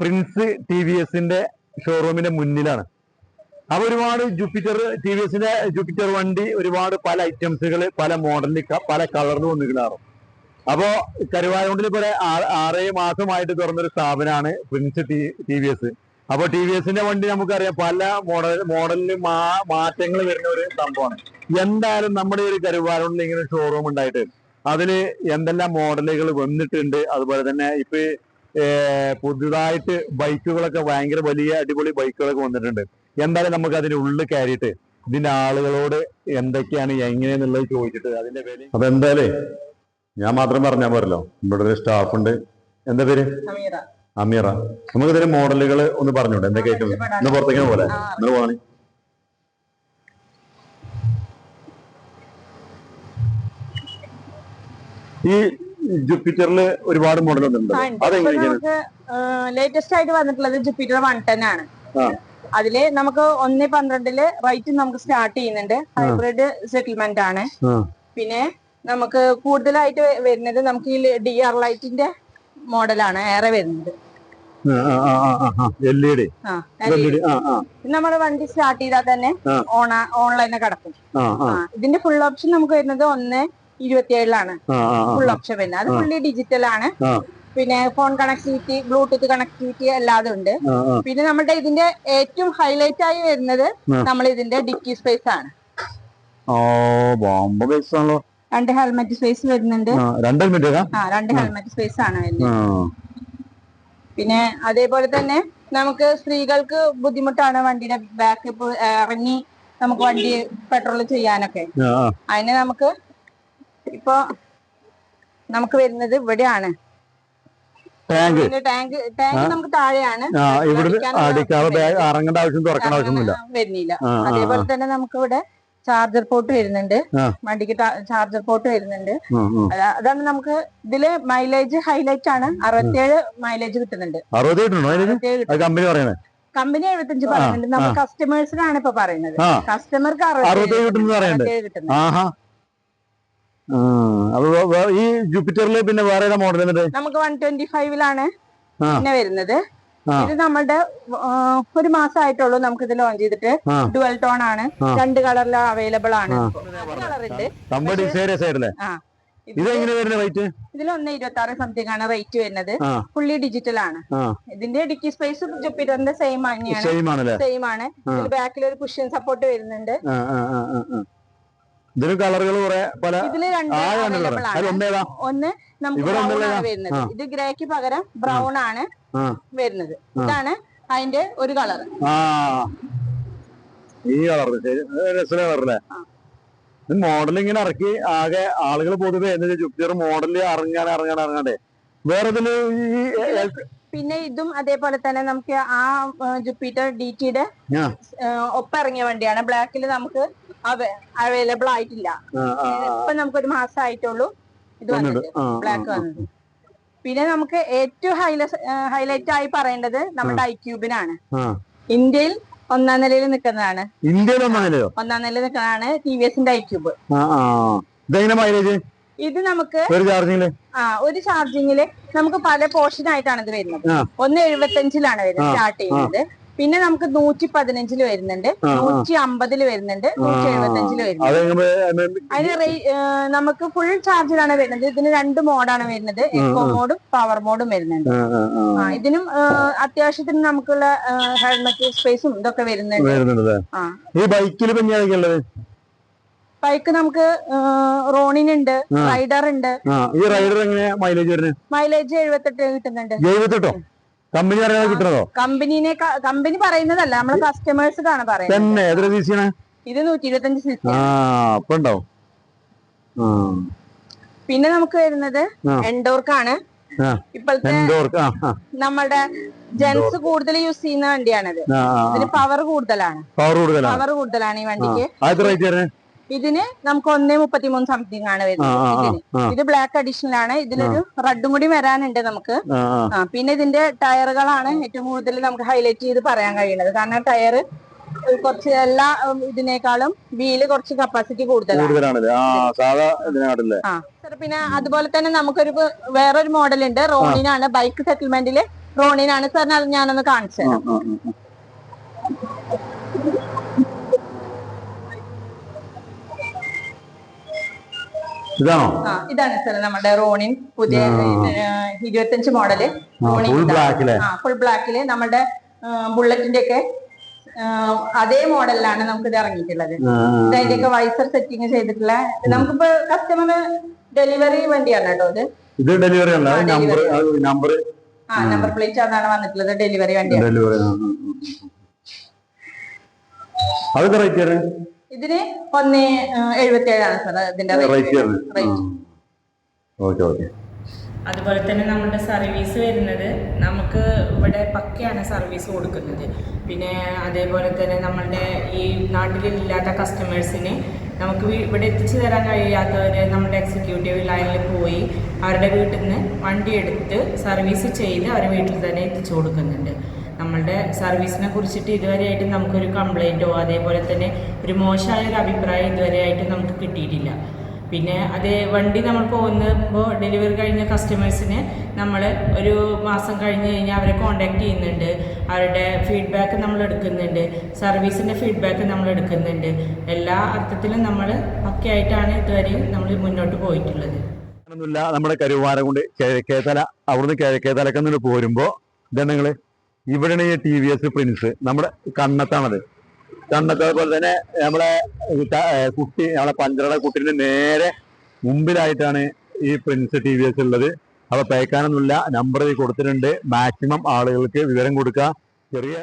Prince T V എസിന്റെ ഷോറൂമിന്റെ മുന്നിലാണ്. അപ്പൊ ഒരുപാട് ജൂപ്പിറ്റർ ടി വി എസിന്റെ ജൂപ്പിറ്റർ വണ്ടി ഒരുപാട് പല ഐറ്റംസുകൾ പല മോഡലിൽ പല കളറിൽ കിടാറും അപ്പോ കരുവായോണ്ടിൽ ഇപ്പോ ആറേ മാസമായിട്ട് തുറന്നൊരു സ്ഥാപനമാണ് പ്രിൻസ് ടി വി എസ്. അപ്പൊ ടി വി എസിന്റെ വണ്ടി നമുക്കറിയാം പല മോഡൽ മോഡലിൽ മാറ്റങ്ങൾ വരുന്ന ഒരു സംഭവമാണ്. എന്തായാലും നമ്മുടെ ഒരു കരുവാരോണ്ടിൽ ഇങ്ങനെ ഷോറൂം ഉണ്ടായിട്ട് അതിൽ എന്തെല്ലാം മോഡലുകൾ വന്നിട്ടുണ്ട് അതുപോലെ തന്നെ ഇപ്പൊ പുതുതായിട്ട് ബൈക്കുകളൊക്കെ ഭയങ്കര വലിയ അടിപൊളി ബൈക്കുകളൊക്കെ വന്നിട്ടുണ്ട്. എന്തായാലും നമുക്ക് അതിന്റെ ഉള്ളിൽ കയറിയിട്ട് ഇതിന്റെ ആളുകളോട് എന്തൊക്കെയാണ് എങ്ങനെയെന്നുള്ളത് ചോദിച്ചിട്ട് അതിന്റെ പേര്. അപ്പൊ എന്തായാലേ ഞാൻ മാത്രം പറഞ്ഞാൽ പോരല്ലോ. ഇവിടെ ഒരു സ്റ്റാഫ് ഉണ്ട്. എന്താ പേര്? അമീറ. നമുക്ക് ഇതിന്റെ മോഡലുകൾ ഒന്ന് പറഞ്ഞോട്ടെ എന്തൊക്കെയായിട്ട് ഇന്ന് പുറത്തേക്ക് പോലെ ഇന്ന് പോകണേ ഈ ജുപ്പിറ്ററിൽ ഒരുപാട് നമുക്ക് ലേറ്റസ്റ്റ് ആയിട്ട് വന്നിട്ടുള്ളത് ജുപ്പിറ്റർ വൺ ടെൻ ആണ്. അതിൽ നമുക്ക് ഒന്ന് പന്ത്രണ്ടിൽ റേറ്റ് നമുക്ക് സ്റ്റാർട്ട് ചെയ്യുന്നുണ്ട്. ഹൈബ്രിഡ് സെറ്റിൽമെന്റ് ആണ്. പിന്നെ നമുക്ക് കൂടുതലായിട്ട് വരുന്നത് നമുക്ക് ഈ ഡി ആർ ലൈറ്റിന്റെ മോഡലാണ് ഏറെ വരുന്നത്. നമ്മുടെ വണ്ടി സ്റ്റാർട്ട് ചെയ്താൽ തന്നെ ഓൺലൈനിൽ കിടക്കും. ഇതിന്റെ ഫുൾ ഓപ്ഷൻ നമുക്ക് വരുന്നത് ഒന്ന് ഇരുപത്തിയേഴിലാണ്. ഫുൾ ഓപ്ഷൻ വരുന്നത്. അത് ഫുള്ളി ഡിജിറ്റൽ ആണ്. പിന്നെ ഫോൺ കണക്ടിവിറ്റി ബ്ലൂടൂത്ത് കണക്ടിവിറ്റി അല്ലാതെ ഉണ്ട്. പിന്നെ നമ്മുടെ ഇതിന്റെ ഏറ്റവും ഹൈലൈറ്റ് ആയി വരുന്നത് നമ്മൾ ഇതിന്റെ ഡിക്കി സ്പേസ് ആണ്. രണ്ട് ഹെൽമെറ്റ് സ്പേസ് വരുന്നുണ്ട്. രണ്ട് മിനിറ്റ് ആ രണ്ട് ഹെൽമെറ്റ് സ്പേസ് ആണ് വരുന്നത്. പിന്നെ അതേപോലെ തന്നെ നമുക്ക് സ്ത്രീകൾക്ക് ബുദ്ധിമുട്ടാണ് വണ്ടിയുടെ ബാക്ക് ഇറങ്ങി നമുക്ക് വണ്ടി പെട്രോൾ ചെയ്യാനൊക്കെ. അതിന് നമുക്ക് ഇപ്പൊ നമുക്ക് വരുന്നത് ഇവിടെയാണ്. ടാങ്ക്. ടാങ്ക് ടാങ്ക് നമുക്ക് താഴെയാണ്. ഇറങ്ങേണ്ട ആവശ്യം തുറക്കേണ്ട ആവശ്യമൊന്നുമില്ല. വരുന്നില്ല. അതേപോലെ തന്നെ നമുക്ക് ഇവിടെ ചാർജർ പോർട്ട് വരുന്നുണ്ട്. വണ്ടിക്ക് ചാർജർ പോർട്ട് വരുന്നുണ്ട്. അതാണ് നമുക്ക് ഇതിൽ മൈലേജ് ഹൈലൈറ്റ് ആണ്. അറുപത്തിയേഴ് മൈലേജ് കിട്ടുന്നുണ്ട്. അറുപത്തിയേഴ് കമ്പനി പറയുന്നത് കമ്പനി എഴുപത്തഞ്ച് പറയുന്നുണ്ട്. നമ്മൾ കസ്റ്റമേഴ്സിനാണ് ഇപ്പൊ പറയുന്നത്. കസ്റ്റമർക്ക് പറയണ്ട് കിട്ടുന്നത് അപ്പൊ ഈ ജൂപ്പിറ്ററിൽ പിന്നെ വേറെ മോഡൽ നമുക്ക് വൺ ട്വന്റി ഫൈവിലാണ് പിന്നെ വരുന്നത്. ഇത് നമ്മുടെ ഒരു മാസം ആയിട്ടുള്ളൂ നമുക്ക് ഇത് ലോഞ്ച് ചെയ്തിട്ട്. ഡുവൽ ടോൺ ആണ് രണ്ട് കളറിൽ അവൈലബിൾ ആണ്. റേറ്റ് ഇതിൽ ഒന്ന് ഇരുപത്തി ആറ് സംതിങ് ആണ് റേറ്റ് വരുന്നത്. ഫുള്ളി ഡിജിറ്റൽ ആണ്. ഇതിന്റെ ഡിക്കി സ്പേസ് ജൂപ്പിറ്ററിന്റെ സെയിം തന്നെയാണ് സെയിം ആണ്. ബാക്കിൽ ഒരു കുഷ്യൻ സപ്പോർട്ട് വരുന്നുണ്ട്. ഇതിന് കളറുകൾ കുറെ പല ഒന്ന് നമുക്ക് ബ്രൗൺ ആണ് വരുന്നത്. ഇത് ഗ്രേക്ക് പകരം ബ്രൗൺ ആണ് വരുന്നത്. ഇതാണ് അതിന്റെ ഒരു കളർ ഈ കളർ രസന കളറല്ലേ. മോഡൽ ഇങ്ങനെ ഇറക്കി ആകെ ആളുകൾ പൊതുവെ എന്താ ജുപ്പിറ്റർ മോഡൽ ഇറങ്ങാൻ ഇറങ്ങാൻ ഇറങ്ങാണ്ടേ. വേറെ ഇതിൽ ഈ പിന്നെ ഇതും അതേപോലെ തന്നെ നമുക്ക് ആ ജുപ്പിറ്റർ ഡി ടിയുടെ ആ. ഒപ്പം ഇറങ്ങിയ വണ്ടിയാണ്. ബ്ലാക്കിൽ നമുക്ക് അവൈലബിൾ ആയിട്ടില്ല. ഇപ്പൊ നമുക്ക് ഒരു മാസം ആയിട്ടുള്ളൂ ഇത് വന്നിട്ട്. ബ്ലാക്ക്. വന്നത്. പിന്നെ നമുക്ക് ഏറ്റവും ഹൈലൈറ്റ് ആയി പറയേണ്ടത് നമ്മുടെ ഐ ക്യൂബിനാണ് ഇന്ത്യയിൽ ഒന്നാം നിലയിൽ നിൽക്കുന്നതാണ്. ഇന്ത്യയിൽ ഒന്നാം നിലയോ? ഒന്നാം നിലയിൽ നിൽക്കുന്നതാണ് ടി വി എസിന്റെ ഐ ക്യൂബ് മൈലേജ് ഇത് നമുക്ക് ഒരു ചാർജിങ്ങിൽ ആ ഒരു ചാർജിങ്ങിൽ നമുക്ക് പല പോർഷൻ ആയിട്ടാണ് ഇത് വരുന്നത്. ഒന്ന് എഴുപത്തി അഞ്ചിലാണ് വരുന്നത് സ്റ്റാർട്ട് ചെയ്യുന്നത്. പിന്നെ നമുക്ക് നൂറ്റി പതിനഞ്ചിൽ വരുന്നുണ്ട്. നൂറ്റി അമ്പതിൽ വരുന്നുണ്ട്. നൂറ്റി എഴുപത്തഞ്ചിൽ വരുന്നുണ്ട്. അതിന് നമുക്ക് ഫുൾ ചാർജിലാണ് വരുന്നത്. ഇതിന് രണ്ട് മോഡാണ് വരുന്നത്. എക്കോ മോഡും പവർ മോഡും വരുന്നുണ്ട്. ഇതിനും അത്യാവശ്യത്തിന് നമുക്കുള്ള ഹെൽമറ്റ് സ്പേസും ഇതൊക്കെ വരുന്നുണ്ട്. ഈ ബൈക്കിൽ ബൈക്ക് നമുക്ക് റോണിനുണ്ട്. റൈഡർ ഉണ്ട്. ഈ റൈഡർ എങ്ങനെ മൈലേജ് മൈലേജ് എഴുപത്തെട്ട് കിട്ടുന്നുണ്ട്. എഴുപത്തെട്ടോ? കമ്പനി അറിയാതെ കിട്ടണതോ? കമ്പനിനെ കമ്പനി പറയുന്നതല്ല. നമ്മളെ കസ്റ്റമേഴ്സിനാണ് പറയുന്നത്. തന്നെ എത്ര സി സിയാണ് ഇത് നൂറ്റി ഇരുപത്തഞ്ച് സി ആ അപ്പൊ ഉണ്ടാവും പിന്നെ നമുക്ക് വരുന്നത് എൻഡോർക്കാണ്. ഇപ്പോഴത്തെ നമ്മുടെ ജെൻസ് കൂടുതൽ യൂസ് ചെയ്യുന്ന വണ്ടിയാണത്. ഇതിന് പവർ കൂടുതലാണ്. പവർ കൂടുതലാണ്. പവർ കൂടുതലാണ് ഈ വണ്ടിക്ക്. ഇതിന് നമുക്ക് ഒന്നേ മുപ്പത്തി മൂന്ന് സംതിങ് ആണ് വരുന്നത്. ഇതിന്. ഇത് ബ്ലാക്ക് അഡീഷണൽ ആണ്. ഇതിലൊരു റെഡും കൂടി വരാനുണ്ട് നമുക്ക്. പിന്നെ ഇതിന്റെ ടയറുകളാണ് ഏറ്റവും കൂടുതൽ നമുക്ക് ഹൈലൈറ്റ് ചെയ്ത് പറയാൻ കഴിയുന്നത്. കാരണം ടയർ കുറച്ച് എല്ലാ ഇതിനേക്കാളും വീൽ കുറച്ച് കപ്പാസിറ്റി കൂടുതലാണ്. പിന്നെ അതുപോലെ തന്നെ നമുക്കൊരു വേറൊരു മോഡൽ ഉണ്ട് റോണിനാണ്. ബൈക്ക് സെറ്റിൽമെന്റിൽ റോണിനാണ് സാറിന് അത് ഞാനൊന്ന് കാണിച്ചു ആ, തരാം ആ, ആ, ആ. ഇതാണോ? ഇതാണ് സാർ നമ്മുടെ റോണിൻ പുതിയ ഇരുപത്തഞ്ച് മോഡൽ റോണിൻ ഫുൾ ബ്ലാക്കിൽ നമ്മുടെ ബുള്ളറ്റിന്റെ ഒക്കെ അതേ മോഡലിലാണ് നമുക്ക് ഇത് ഇറങ്ങിയിട്ടുള്ളത് ഇത് അതിന്റെയൊക്കെ വൈസർ സെറ്റിംഗ് ചെയ്തിട്ടുള്ള നമുക്കിപ്പോ കസ്റ്റമർ ഡെലിവറി വേണ്ടിയാണ് കേട്ടോ ഇത്. ഇത് ഡെലിവറി അല്ല നമ്പർ നമ്പർ ആ നമ്പർ പ്ലേറ്റ് അതാണ് വന്നിട്ടുള്ളത് ഡെലിവറി വേണ്ടിയാണ്. ഡെലിവറി അതൊക്കെ റേറ്റ് ഇതിന് ഒന്ന് എഴുപത്തി ഏഴാണ് സാർ ഇതിന്റെ റേറ്റ് റേറ്റ് ഓക്കെ ഓക്കെ അതുപോലെ തന്നെ നമ്മുടെ സർവീസ് വരുന്നത് നമുക്ക് ഇവിടെ പക്കയാണ് സർവീസ് കൊടുക്കുന്നത്. പിന്നെ അതേപോലെ തന്നെ നമ്മളുടെ ഈ നാട്ടിലില്ലാത്ത കസ്റ്റമേഴ്സിന് നമുക്ക് ഇവിടെ എത്തിച്ചു തരാൻ കഴിയാത്തവർ നമ്മുടെ എക്സിക്യൂട്ടീവ് ലൈനിൽ പോയി അവരുടെ വീട്ടിൽ നിന്ന് വണ്ടി എടുത്ത് സർവീസ് ചെയ്ത് അവരുടെ വീട്ടിൽ തന്നെ എത്തിച്ചു കൊടുക്കുന്നുണ്ട്. നമ്മളുടെ സർവീസിനെ കുറിച്ചിട്ട് ഇതുവരെയായിട്ടും നമുക്കൊരു കംപ്ലൈന്റോ അതേപോലെ തന്നെ ഒരു മോശമായ ഒരു അഭിപ്രായം ഇതുവരെയായിട്ട് നമുക്ക് കിട്ടിയിട്ടില്ല. പിന്നെ അതേ വണ്ടി നമ്മൾ പോകുമ്പോൾ ഡെലിവറി കഴിഞ്ഞ കസ്റ്റമേഴ്സിന് നമ്മൾ ഒരു മാസം കഴിഞ്ഞ് കഴിഞ്ഞാൽ അവരെ കോണ്ടാക്ട് ചെയ്യുന്നുണ്ട്. അവരുടെ ഫീഡ്ബാക്ക് നമ്മൾ എടുക്കുന്നുണ്ട്. സർവീസിന്റെ ഫീഡ്ബാക്ക് നമ്മൾ എടുക്കുന്നുണ്ട്. എല്ലാ അർത്ഥത്തിലും നമ്മൾ ഒക്കെ ആയിട്ടാണ് ഇതുവരെയും നമ്മൾ മുന്നോട്ട് പോയിട്ടുള്ളത്. നമ്മുടെ കരുവാരം കൊണ്ട് കിഴക്കേതല അവിടുന്ന് കിഴക്കേതലക്കുന്നിട്ട് പോരുമ്പോ ഇതാണ് നിങ്ങൾ? ഇവിടെയാണ് ടി വി എസ് പ്രിൻസ് നമ്മുടെ കണ്ണത്താണത്. കണ്ണത്തെ പോലെ തന്നെ നമ്മളെ കുട്ടി നമ്മളെ പഞ്ചറയുടെ കുട്ടീന്റെ നേരെ മുമ്പിലായിട്ടാണ് ഈ പ്രിൻസ് ടി വി എസ് ഉള്ളത്. അപ്പൊ പേക്കാനൊന്നുമില്ല നമ്പർ കൊടുത്തിട്ടുണ്ട്. മാക്സിമം ആളുകൾക്ക് വിവരം കൊടുക്കുക ചെറിയ